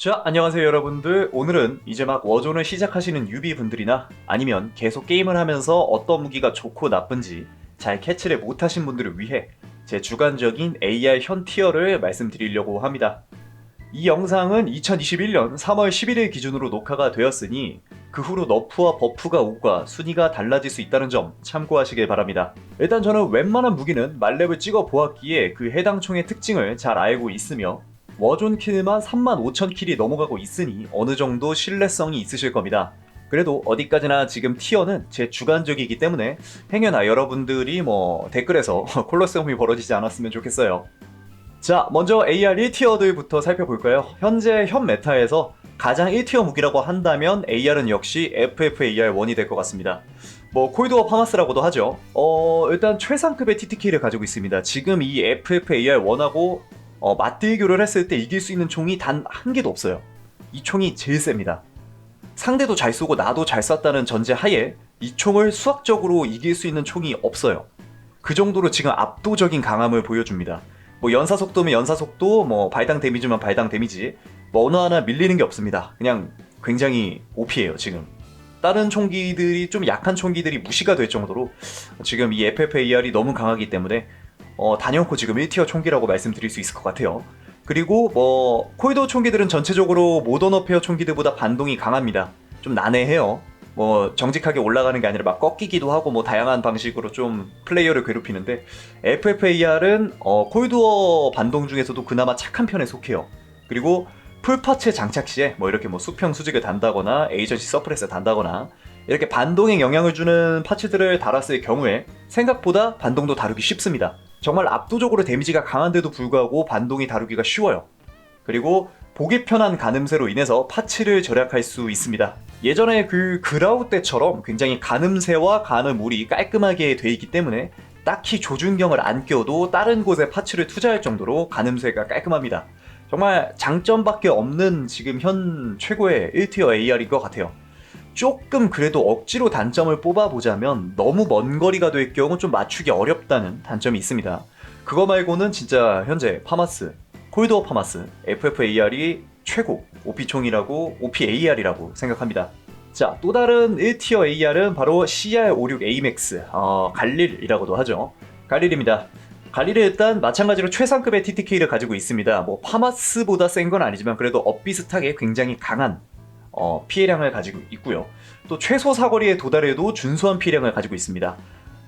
자, 안녕하세요 여러분들. 오늘은 이제 막 워존을 시작하시는 유비 분들이나 아니면 계속 게임을 하면서 어떤 무기가 좋고 나쁜지 잘 캐치를 못하신 분들을 위해 제 주관적인 AR 현 티어를 말씀드리려고 합니다. 이 영상은 2021년 3월 11일 기준으로 녹화가 되었으니 그 후로 너프와 버프가 오가 순위가 달라질 수 있다는 점 참고하시길 바랍니다. 일단 저는 웬만한 무기는 말렙을 찍어 보았기에 그 해당 총의 특징을 잘 알고 있으며 워존 킬만 35,000킬이 넘어가고 있으니 어느 정도 신뢰성이 있으실 겁니다. 그래도 어디까지나 지금 티어는 제 주관적이기 때문에 행여나 여러분들이 뭐 댓글에서 콜로세움이 벌어지지 않았으면 좋겠어요. 자, 먼저 AR 1티어들부터 살펴볼까요? 현재 현 메타에서 가장 1티어 무기라고 한다면 AR은 역시 FFAR1이 될 것 같습니다. 뭐 콜드워 파마스라고도 하죠. 어, 일단 최상급의 TTK를 가지고 있습니다. 지금 이 FFAR1하고 어, 맞대결을 했을 때 이길 수 있는 총이 단 한 개도 없어요. 이 총이 제일 셉니다. 상대도 잘 쏘고 나도 잘 쐈다는 전제 하에 이 총을 수학적으로 이길 수 있는 총이 없어요. 그 정도로 지금 압도적인 강함을 보여줍니다. 뭐 연사 속도면 연사 속도, 뭐 발당 데미지면 발당 데미지, 뭐 어느 하나 밀리는 게 없습니다. 그냥 굉장히 OP예요 지금. 다른 총기들이 좀 약한 총기들이 무시가 될 정도로 지금 이 FFAR이 너무 강하기 때문에 어, 단연코 지금 1티어 총기라고 말씀드릴 수 있을 것 같아요. 그리고 뭐 코이도 총기들은 전체적으로 모던 어페어 총기들보다 반동이 강합니다. 좀 난해해요. 뭐 정직하게 올라가는 게 아니라 막 꺾이기도 하고 뭐 다양한 방식으로 좀 플레이어를 괴롭히는데 FFAR은 어, 콜드워 반동 중에서도 그나마 착한 편에 속해요. 그리고 풀파츠 장착 시에 뭐 이렇게 뭐 수평 수직을 단다거나 에이전시 서프레스 단다거나 이렇게 반동에 영향을 주는 파츠들을 달았을 경우에 생각보다 반동도 다루기 쉽습니다. 정말 압도적으로 데미지가 강한데도 불구하고 반동이 다루기가 쉬워요. 그리고 보기 편한 가늠쇠로 인해서 파츠를 절약할 수 있습니다. 예전에 그 그라우 때처럼 굉장히 가늠쇠와 가늠물이 깔끔하게 돼 있기 때문에 딱히 조준경을 안 껴도 다른 곳에 파츠를 투자할 정도로 가늠쇠가 깔끔합니다. 정말 장점밖에 없는 지금 현 최고의 1티어 AR인 것 같아요. 조금 그래도 억지로 단점을 뽑아보자면 너무 먼 거리가 될 경우 좀 맞추기 어렵다는 단점이 있습니다. 그거 말고는 진짜 현재 파마스, 콜드워 파마스, FFAR이 최고 OP총이라고 OPAR이라고 생각합니다. 자, 또 다른 1티어 AR은 바로 CR56 AMAX, 어, 갈릴이라고도 하죠. 갈릴입니다. 갈릴은 일단 마찬가지로 최상급의 TTK를 가지고 있습니다. 뭐 파마스보다 센 건 아니지만 그래도 엇비슷하게 굉장히 강한 어, 피해량을 가지고 있고요. 또 최소 사거리에 도달해도 준수한 피해량을 가지고 있습니다.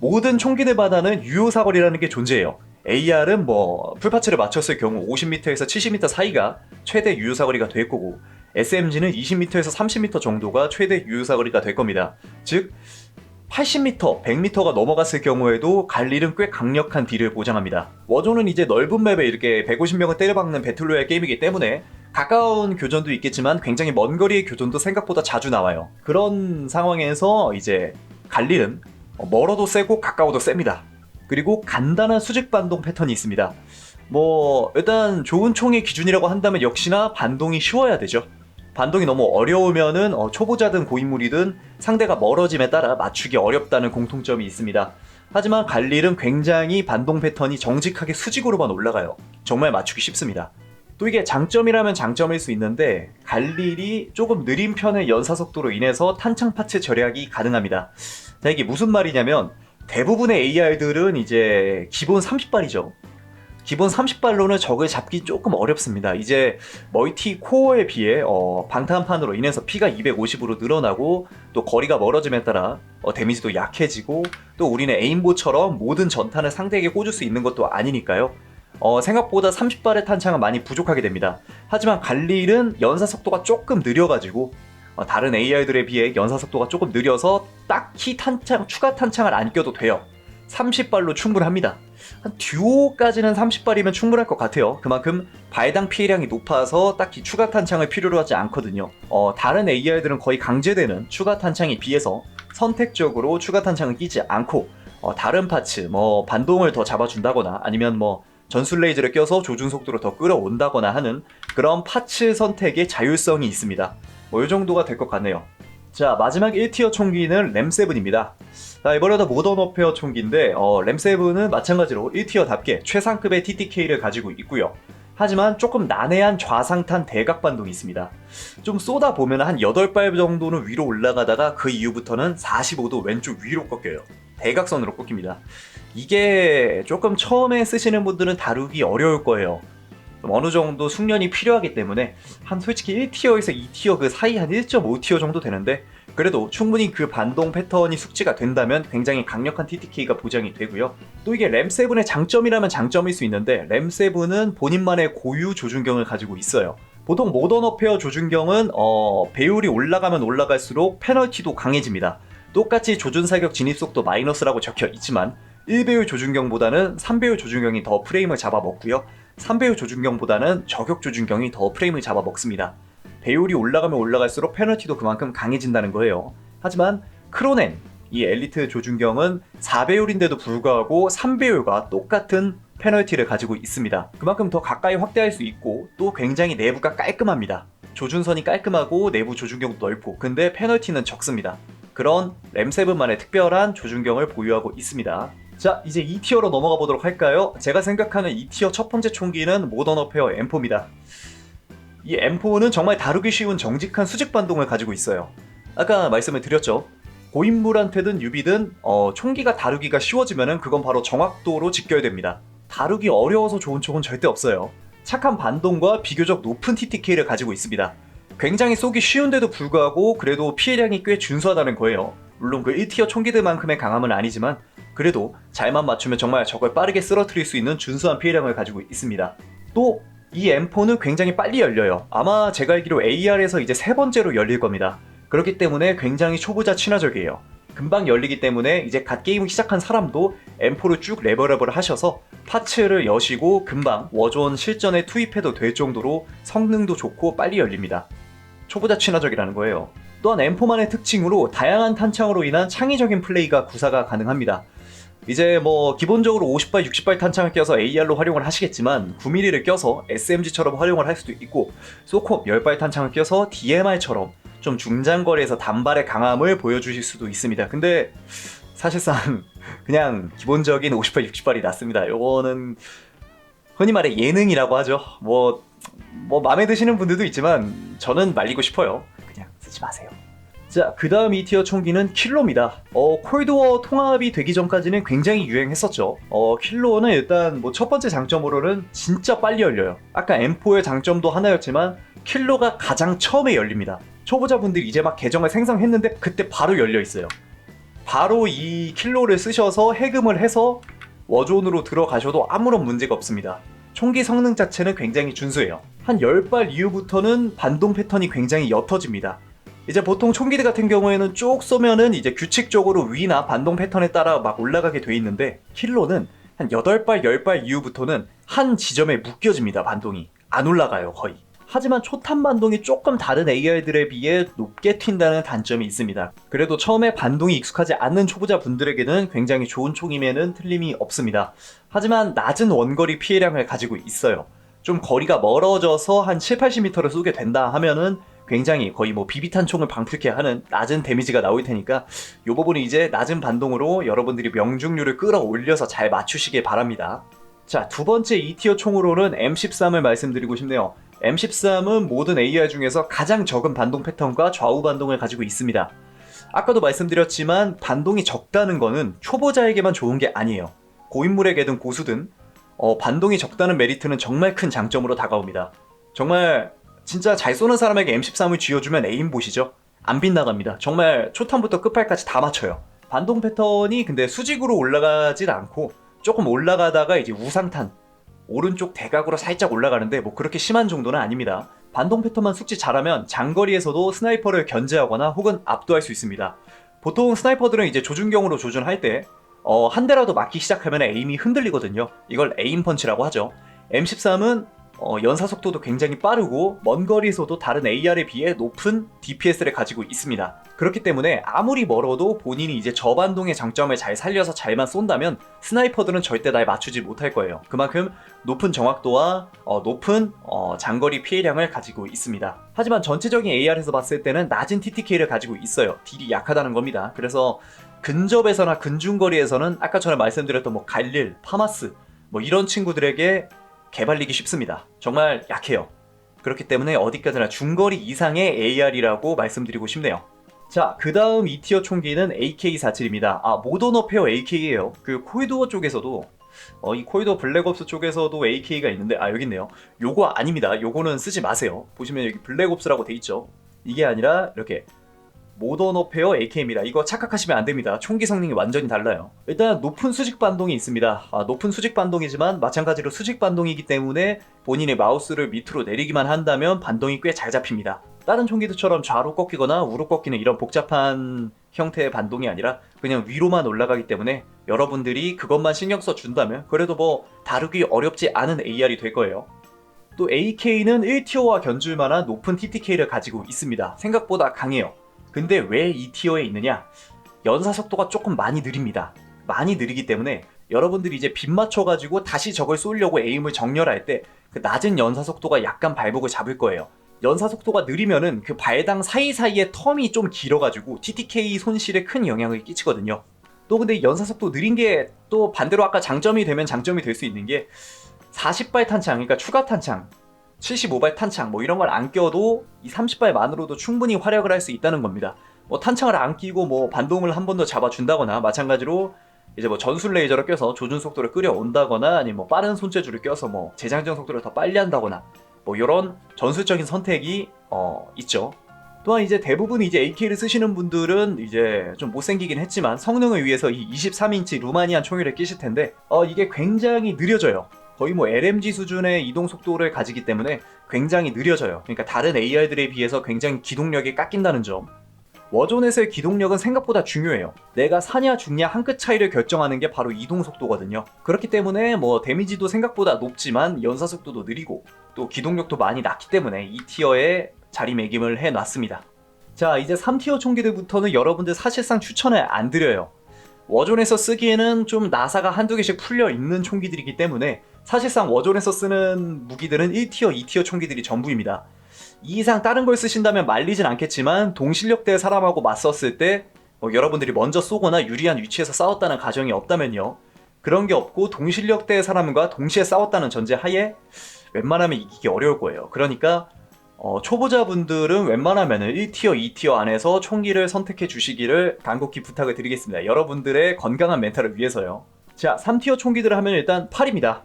모든 총기들 마다는 유효 사거리라는 게 존재해요. AR은 뭐 풀파츠를 맞췄을 경우 50m에서 70m 사이가 최대 유효 사거리가 될 거고 SMG는 20m에서 30m 정도가 최대 유효 사거리가 될 겁니다. 즉 80m, 100m가 넘어갔을 경우에도 갈릴은 꽤 강력한 딜을 보장합니다. 워존은 이제 넓은 맵에 이렇게 150명을 때려박는 배틀로얄 게임이기 때문에 가까운 교전도 있겠지만 굉장히 먼 거리의 교전도 생각보다 자주 나와요. 그런 상황에서 이제 갈릴은 멀어도 세고 가까워도 셉니다. 그리고 간단한 수직 반동 패턴이 있습니다. 뭐 일단 좋은 총의 기준이라고 한다면 역시나 반동이 쉬워야 되죠. 반동이 너무 어려우면은 어, 초보자든 고인물이든 상대가 멀어짐에 따라 맞추기 어렵다는 공통점이 있습니다. 하지만 갈릴은 굉장히 반동 패턴이 정직하게 수직으로만 올라가요. 정말 맞추기 쉽습니다. 또 이게 장점이라면 장점일 수 있는데 갈릴이 조금 느린 편의 연사 속도로 인해서 탄창 파츠 절약이 가능합니다. 자 이게 무슨 말이냐면 대부분의 AR들은 이제 기본 30발이죠. 기본 30발로는 적을 잡기 조금 어렵습니다. 이제 멀티 코어에 비해 어, 방탄판으로 인해서 피가 250으로 늘어나고 또 거리가 멀어짐에 따라 어, 데미지도 약해지고 또 우리는 에임보처럼 모든 전탄을 상대에게 꽂을 수 있는 것도 아니니까요. 어, 생각보다 30발의 탄창은 많이 부족하게 됩니다. 하지만 갈릴은 연사 속도가 조금 느려가지고 어, 다른 AR들에 비해 연사 속도가 조금 느려서 딱히 탄창 추가 탄창을 안 껴도 돼요. 30발로 충분합니다. 한 듀오까지는 30발이면 충분할 것 같아요. 그만큼 발당 피해량이 높아서 딱히 추가 탄창을 필요로 하지 않거든요. 어, 다른 AR들은 거의 강제되는 추가 탄창에 비해서 선택적으로 추가 탄창을 끼지 않고 어, 다른 파츠, 뭐 반동을 더 잡아준다거나 아니면 뭐 전술 레이저를 껴서 조준 속도를 더 끌어온다거나 하는 그런 파츠 선택의 자율성이 있습니다. 뭐 이 정도가 될 것 같네요. 자 마지막 1티어 총기는 램7입니다. 자 이번에도 모던 어페어 총기인데 어, 램7은 마찬가지로 1티어답게 최상급의 TTK를 가지고 있고요. 하지만 조금 난해한 좌상탄 대각 반동이 있습니다. 좀 쏘다 보면 한 8발 정도는 위로 올라가다가 그 이후부터는 45도 왼쪽 위로 꺾여요. 대각선으로 꺾입니다. 이게 조금 처음에 쓰시는 분들은 다루기 어려울 거예요. 좀 어느 정도 숙련이 필요하기 때문에 한 솔직히 1티어에서 2티어 그 사이 한 1.5티어 정도 되는데 그래도 충분히 그 반동 패턴이 숙지가 된다면 굉장히 강력한 TTK가 보장이 되고요. 또 이게 램7의 장점이라면 장점일 수 있는데 램7은 본인만의 고유 조준경을 가지고 있어요. 보통 모던 어페어 조준경은 어, 배율이 올라가면 올라갈수록 페널티도 강해집니다. 똑같이 조준 사격 진입 속도 마이너스라고 적혀 있지만 1배율 조준경보다는 3배율 조준경이 더 프레임을 잡아먹고요. 3배율 조준경보다는 저격 조준경이 더 프레임을 잡아먹습니다. 배율이 올라가면 올라갈수록 페널티도 그만큼 강해진다는 거예요. 하지만 크로넨, 이 엘리트 조준경은 4배율인데도 불구하고 3배율과 똑같은 페널티를 가지고 있습니다. 그만큼 더 가까이 확대할 수 있고 또 굉장히 내부가 깔끔합니다. 조준선이 깔끔하고 내부 조준경도 넓고 근데 페널티는 적습니다. 그런 램7만의 특별한 조준경을 보유하고 있습니다. 자, 이제 2티어로 넘어가 보도록 할까요? 제가 생각하는 2티어 첫 번째 총기는 모던 어페어 M4입니다. 이 M4는 정말 다루기 쉬운 정직한 수직 반동을 가지고 있어요. 아까 말씀을 드렸죠. 고인물한테든 유비든 어, 총기가 다루기가 쉬워지면은 그건 바로 정확도로 직결됩니다. 다루기 어려워서 좋은 총은 절대 없어요. 착한 반동과 비교적 높은 TTK를 가지고 있습니다. 굉장히 쏘기 쉬운데도 불구하고 그래도 피해량이 꽤 준수하다는 거예요. 물론 그 1티어 총기들만큼의 강함은 아니지만 그래도 잘만 맞추면 정말 적을 빠르게 쓰러뜨릴 수 있는 준수한 피해량을 가지고 있습니다. 또 이 M4는 굉장히 빨리 열려요. 아마 제가 알기로 AR에서 이제 세 번째로 열릴 겁니다. 그렇기 때문에 굉장히 초보자 친화적이에요. 금방 열리기 때문에 이제 갓 게임을 시작한 사람도 M4를 쭉 레벨업을 하셔서 파츠를 여시고 금방 워존 실전에 투입해도 될 정도로 성능도 좋고 빨리 열립니다. 초보자 친화적이라는 거예요. 또한 M4만의 특징으로 다양한 탄창으로 인한 창의적인 플레이가 구사가 가능합니다. 이제 뭐 기본적으로 50발, 60발 탄창을 껴서 AR로 활용을 하시겠지만 9mm를 껴서 SMG처럼 활용을 할 수도 있고 소콤 10발 탄창을 껴서 DMR처럼 좀 중장거리에서 단발의 강함을 보여주실 수도 있습니다. 근데 사실상 그냥 기본적인 50발, 60발이 낫습니다. 요거는 흔히 말해 예능이라고 하죠. 뭐, 뭐 마음에 드시는 분들도 있지만 저는 말리고 싶어요. 쓰지 마세요. 자, 그 다음 2티어 총기는 킬로입니다. 어, 콜드워 통합이 되기 전까지는 굉장히 유행했었죠. 어, 킬로는 일단 뭐 첫 번째 장점으로는 진짜 빨리 열려요. 아까 M4의 장점도 하나였지만 킬로가 가장 처음에 열립니다. 초보자분들이 이제 막 계정을 생성했는데 그때 바로 열려 있어요. 바로 이 킬로를 쓰셔서 해금을 해서 워존으로 들어가셔도 아무런 문제가 없습니다. 총기 성능 자체는 굉장히 준수해요. 한 10발 이후부터는 반동 패턴이 굉장히 옅어집니다. 이제 보통 총기들 같은 경우에는 쭉 쏘면은 이제 규칙적으로 위나 반동 패턴에 따라 막 올라가게 돼 있는데 킬로는 한 8발, 10발 이후부터는 한 지점에 묶여집니다, 반동이. 안 올라가요, 거의. 하지만 초탄 반동이 조금 다른 AR들에 비해 높게 튄다는 단점이 있습니다. 그래도 처음에 반동이 익숙하지 않는 초보자 분들에게는 굉장히 좋은 총임에는 틀림이 없습니다. 하지만 낮은 원거리 피해량을 가지고 있어요. 좀 거리가 멀어져서 한 7, 80m를 쏘게 된다 하면은 굉장히 거의 뭐 비비탄 총을 방풀케 하는 낮은 데미지가 나올 테니까 이 부분은 이제 낮은 반동으로 여러분들이 명중률을 끌어올려서 잘 맞추시길 바랍니다. 자, 두 번째 2티어 총으로는 M13을 말씀드리고 싶네요. M13은 모든 AR 중에서 가장 적은 반동 패턴과 좌우 반동을 가지고 있습니다. 아까도 말씀드렸지만 반동이 적다는 거는 초보자에게만 좋은 게 아니에요. 고인물에게든 고수든 어, 반동이 적다는 메리트는 정말 큰 장점으로 다가옵니다. 정말 진짜 잘 쏘는 사람에게 M13을 쥐어주면 에임봇이죠. 안 빗나갑니다. 정말 초탄부터 끝발까지 다 맞춰요. 반동 패턴이 근데 수직으로 올라가진 않고 조금 올라가다가 이제 우상탄 오른쪽 대각으로 살짝 올라가는데 뭐 그렇게 심한 정도는 아닙니다. 반동 패턴만 숙지 잘하면 장거리에서도 스나이퍼를 견제하거나 혹은 압도할 수 있습니다. 보통 스나이퍼들은 이제 조준경으로 조준할 때 어, 한 대라도 맞기 시작하면 에임이 흔들리거든요. 이걸 에임 펀치라고 하죠. M13은 어, 연사 속도도 굉장히 빠르고 먼 거리에서도 다른 AR에 비해 높은 DPS를 가지고 있습니다. 그렇기 때문에 아무리 멀어도 본인이 이제 저반동의 장점을 잘 살려서 잘만 쏜다면 스나이퍼들은 절대 날 맞추지 못할 거예요. 그만큼 높은 정확도와 어, 높은 어, 장거리 피해량을 가지고 있습니다. 하지만 전체적인 AR에서 봤을 때는 낮은 TTK를 가지고 있어요. 딜이 약하다는 겁니다. 그래서 근접에서나 근중거리에서는 아까 전에 말씀드렸던 뭐 갈릴, 파마스 뭐 이런 친구들에게 개발리기 쉽습니다. 정말 약해요. 그렇기 때문에 어디까지나 중거리 이상의 AR이라고 말씀드리고 싶네요. 자, 그 다음 2티어 총기는 AK47입니다. 아, 모던 어페어 AK예요. 그 코이도어 쪽에서도 어, 이 코이도어 블랙옵스 쪽에서도 AK가 있는데 아, 여기 있네요. 요거 아닙니다. 요거는 쓰지 마세요. 보시면 여기 블랙옵스라고 돼 있죠. 이게 아니라 이렇게 모던 어페어 AK입니다. 이거 착각하시면 안 됩니다. 총기 성능이 완전히 달라요. 일단 높은 수직 반동이 있습니다. 아, 높은 수직 반동이지만 마찬가지로 수직 반동이기 때문에 본인의 마우스를 밑으로 내리기만 한다면 반동이 꽤 잘 잡힙니다. 다른 총기들처럼 좌로 꺾이거나 우로 꺾이는 이런 복잡한 형태의 반동이 아니라 그냥 위로만 올라가기 때문에 여러분들이 그것만 신경 써 준다면 그래도 뭐 다루기 어렵지 않은 AR이 될 거예요. 또 AK는 1티어와 견줄 만한 높은 TTK를 가지고 있습니다. 생각보다 강해요. 근데 왜 이 티어에 있느냐? 연사 속도가 조금 많이 느립니다. 많이 느리기 때문에 여러분들이 이제 빗 맞춰가지고 다시 적을 쏘려고 에임을 정렬할 때 그 낮은 연사 속도가 약간 발목을 잡을 거예요. 연사 속도가 느리면은 그 발당 사이사이의 텀이 좀 길어가지고 TTK 손실에 큰 영향을 끼치거든요. 또 근데 연사 속도 느린 게 또 반대로 아까 장점이 되면 장점이 될 수 있는 게 40발 탄창, 그러니까 추가 탄창, 75발 탄창 뭐 이런 걸 안 껴도 이 30발만으로도 충분히 활약을 할 수 있다는 겁니다. 뭐 탄창을 안 끼고 뭐 반동을 한 번 더 잡아준다거나 마찬가지로 이제 뭐 전술 레이저를 껴서 조준 속도를 끌어온다거나 아니면 뭐 빠른 손재주를 껴서 뭐 재장전 속도를 더 빨리 한다거나 뭐 이런 전술적인 선택이 어 있죠. 또한 이제 대부분 이제 AK를 쓰시는 분들은 이제 좀 못생기긴 했지만 성능을 위해서 이 23인치 루마니안 총기를 끼실 텐데 어 이게 굉장히 느려져요. 거의 뭐 LMG 수준의 이동 속도를 가지기 때문에 굉장히 느려져요. 그러니까 다른 AR들에 비해서 굉장히 기동력이 깎인다는 점. 워존에서의 기동력은 생각보다 중요해요. 내가 사냐 죽냐 한 끗 차이를 결정하는 게 바로 이동 속도거든요. 그렇기 때문에 뭐 데미지도 생각보다 높지만 연사 속도도 느리고 또 기동력도 많이 낮기 때문에 이 티어에 자리매김을 해놨습니다. 자 이제 3티어 총기들부터는 여러분들 사실상 추천을 안 드려요. 워존에서 쓰기에는 좀 나사가 한두 개씩 풀려 있는 총기들이기 때문에 사실상 워존에서 쓰는 무기들은 1티어, 2티어 총기들이 전부입니다. 이 이상 다른 걸 쓰신다면 말리진 않겠지만 동실력대 사람하고 맞섰을 때 뭐 여러분들이 먼저 쏘거나 유리한 위치에서 싸웠다는 가정이 없다면요. 그런 게 없고 동실력대 사람과 동시에 싸웠다는 전제 하에 웬만하면 이기기 어려울 거예요. 그러니까 어, 초보자분들은 웬만하면 1티어, 2티어 안에서 총기를 선택해 주시기를 간곡히 부탁을 드리겠습니다. 여러분들의 건강한 멘탈을 위해서요. 자, 3티어 총기들을 하면 일단 팔입니다.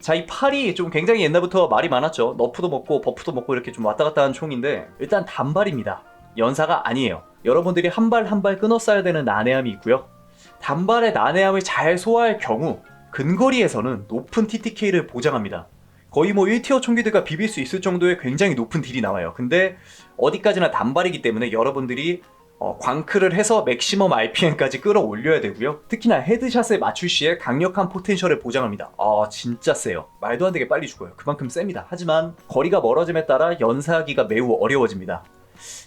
자, 이 팔이 좀 굉장히 옛날부터 말이 많았죠. 너프도 먹고 버프도 먹고 이렇게 좀 왔다 갔다 하는 총인데 일단 단발입니다. 연사가 아니에요. 여러분들이 한 발 한 발 끊어 쏴야 되는 난해함이 있고요. 단발의 난해함을 잘 소화할 경우 근거리에서는 높은 TTK를 보장합니다. 거의 뭐 1티어 총기들과 비빌 수 있을 정도의 굉장히 높은 딜이 나와요. 근데 어디까지나 단발이기 때문에 여러분들이 어, 광크를 해서 맥시멈 RPM까지 끌어올려야 되고요. 특히나 헤드샷을 맞출 시에 강력한 포텐셜을 보장합니다. 아 진짜 세요. 말도 안 되게 빨리 죽어요. 그만큼 셉니다. 하지만 거리가 멀어짐에 따라 연사하기가 매우 어려워집니다.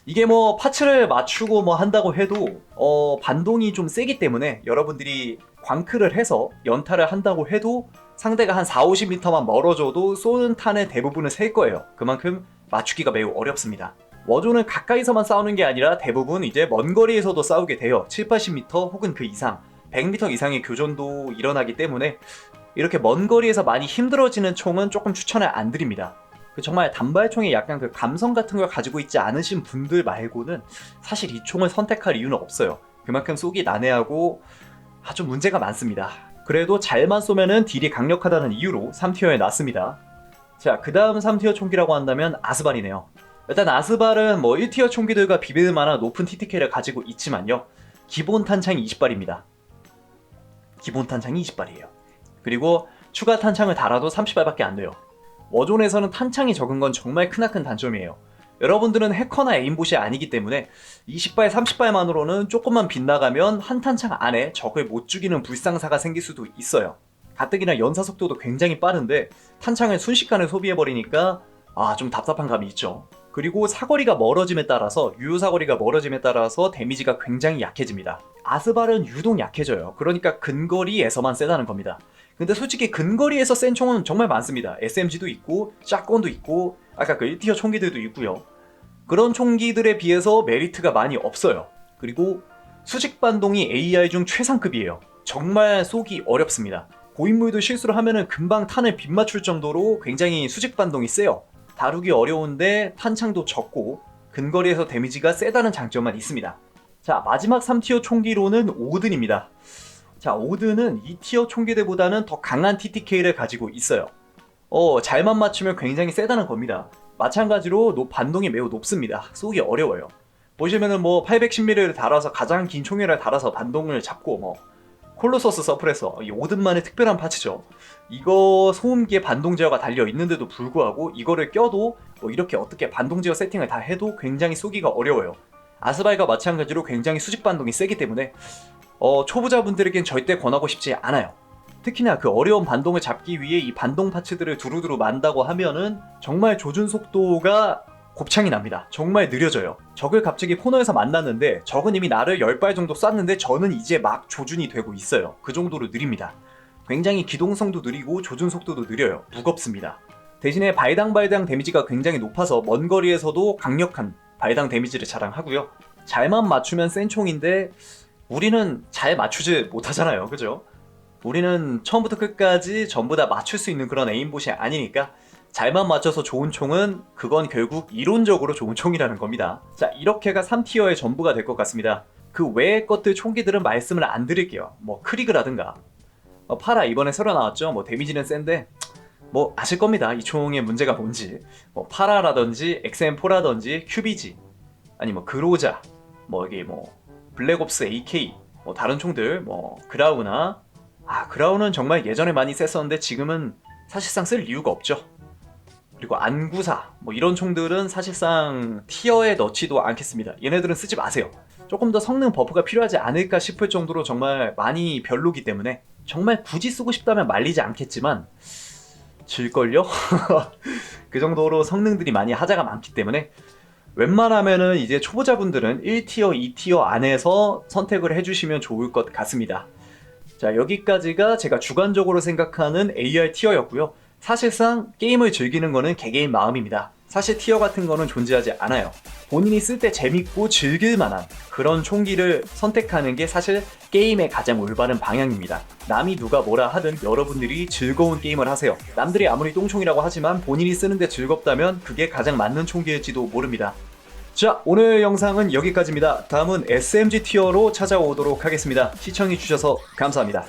이게 뭐 파츠를 맞추고 뭐 한다고 해도 어, 반동이 좀 세기 때문에 여러분들이 광크를 해서 연타를 한다고 해도 상대가 한 4, 50m만 멀어져도 쏘는 탄의 대부분을 셀 거예요. 그만큼 맞추기가 매우 어렵습니다. 워존은 가까이서만 싸우는 게 아니라 대부분 이제 먼 거리에서도 싸우게 돼요. 7, 80m 혹은 그 이상, 100m 이상의 교전도 일어나기 때문에 이렇게 먼 거리에서 많이 힘들어지는 총은 조금 추천을 안 드립니다. 그 정말 단발총에 약간 그 감성 같은 걸 가지고 있지 않으신 분들 말고는 사실 이 총을 선택할 이유는 없어요. 그만큼 쏘기 난해하고 아주 문제가 많습니다. 그래도 잘만 쏘면은 딜이 강력하다는 이유로 3티어에 놨습니다. 자, 그 다음 3티어 총기라고 한다면 아스발이네요. 일단 아스발은 뭐 1티어 총기들과 비빌 만한 높은 TTK를 가지고 있지만요. 기본 탄창이 20발입니다. 기본 탄창이 20발이에요. 그리고 추가 탄창을 달아도 30발밖에 안 돼요. 워존에서는 탄창이 적은 건 정말 크나큰 단점이에요. 여러분들은 해커나 에임봇이 아니기 때문에 20발, 30발만으로는 조금만 빗나가면 한 탄창 안에 적을 못 죽이는 불상사가 생길 수도 있어요. 가뜩이나 연사 속도도 굉장히 빠른데 탄창을 순식간에 소비해버리니까 아, 좀 답답한 감이 있죠. 그리고 사거리가 멀어짐에 따라서 유효 사거리가 멀어짐에 따라서 데미지가 굉장히 약해집니다. 아스발은 유독 약해져요. 그러니까 근거리에서만 세다는 겁니다. 근데 솔직히 근거리에서 센 총은 정말 많습니다. SMG도 있고 샷건도 있고 아까 그 1티어 총기들도 있고요. 그런 총기들에 비해서 메리트가 많이 없어요. 그리고 수직 반동이 AR 중 최상급이에요. 정말 쏘기 어렵습니다. 고인물도 실수를 하면은 금방 탄을 빗 맞출 정도로 굉장히 수직 반동이 세요. 다루기 어려운데 탄창도 적고 근거리에서 데미지가 세다는 장점만 있습니다. 자 마지막 3티어 총기로는 오든입니다. 자 오든은 2티어 총기들보다는 더 강한 TTK를 가지고 있어요. 어 잘만 맞추면 굉장히 세다는 겁니다. 마찬가지로 노- 반동이 매우 높습니다. 쏘기 어려워요. 보시면은 뭐 810mm를 달아서 가장 긴 총알을 달아서 반동을 잡고 뭐 콜로서스 서프레서 이 오든만의 특별한 파츠죠. 이거 소음기에 반동 제어가 달려 있는데도 불구하고 이거를 껴도 뭐 이렇게 어떻게 반동 제어 세팅을 다 해도 굉장히 쏘기가 어려워요. 아스발과 마찬가지로 굉장히 수직 반동이 세기 때문에 어, 초보자분들에겐 절대 권하고 싶지 않아요. 특히나 그 어려운 반동을 잡기 위해 이 반동 파츠들을 두루두루 만다고 하면은 정말 조준 속도가 곱창이 납니다. 정말 느려져요. 적을 갑자기 코너에서 만났는데 적은 이미 나를 10발 정도 쐈는데 저는 이제 막 조준이 되고 있어요. 그 정도로 느립니다. 굉장히 기동성도 느리고 조준 속도도 느려요. 무겁습니다. 대신에 발당 발당 데미지가 굉장히 높아서 먼 거리에서도 강력한 발당 데미지를 자랑하고요. 잘만 맞추면 센 총인데 우리는 잘 맞추지 못하잖아요. 그죠? 우리는 처음부터 끝까지 전부 다 맞출 수 있는 그런 에임봇이 아니니까 잘만 맞춰서 좋은 총은 그건 결국 이론적으로 좋은 총이라는 겁니다. 자, 이렇게가 3티어의 전부가 될 것 같습니다. 그 외의 것들 총기들은 말씀을 안 드릴게요. 뭐 크리그라든가 어, 파라 이번에 새로 나왔죠. 뭐 데미지는 센데 뭐 아실 겁니다. 이 총의 문제가 뭔지. 뭐 파라라든지 XM4라든지 QBG 아니 뭐 그로자 뭐 이게 뭐 블랙옵스 AK 뭐 다른 총들 뭐 그라우나 아 그라우는 정말 예전에 많이 셌었는데 지금은 사실상 쓸 이유가 없죠. 그리고 안구사 뭐 이런 총들은 사실상 티어에 넣지도 않겠습니다. 얘네들은 쓰지 마세요. 조금 더 성능 버프가 필요하지 않을까 싶을 정도로 정말 많이 별로기 때문에 정말 굳이 쓰고 싶다면 말리지 않겠지만 질걸요? 그 정도로 성능들이 많이 하자가 많기 때문에 웬만하면은 이제 초보자분들은 1티어, 2티어 안에서 선택을 해주시면 좋을 것 같습니다. 자, 여기까지가 제가 주관적으로 생각하는 AR 티어였고요. 사실상 게임을 즐기는 거는 개개인 마음입니다. 사실 티어 같은 거는 존재하지 않아요. 본인이 쓸 때 재밌고 즐길 만한 그런 총기를 선택하는 게 사실 게임의 가장 올바른 방향입니다. 남이 누가 뭐라 하든 여러분들이 즐거운 게임을 하세요. 남들이 아무리 똥총이라고 하지만 본인이 쓰는데 즐겁다면 그게 가장 맞는 총기일지도 모릅니다. 자, 오늘 영상은 여기까지입니다. 다음은 SMG 티어로 찾아오도록 하겠습니다. 시청해주셔서 감사합니다.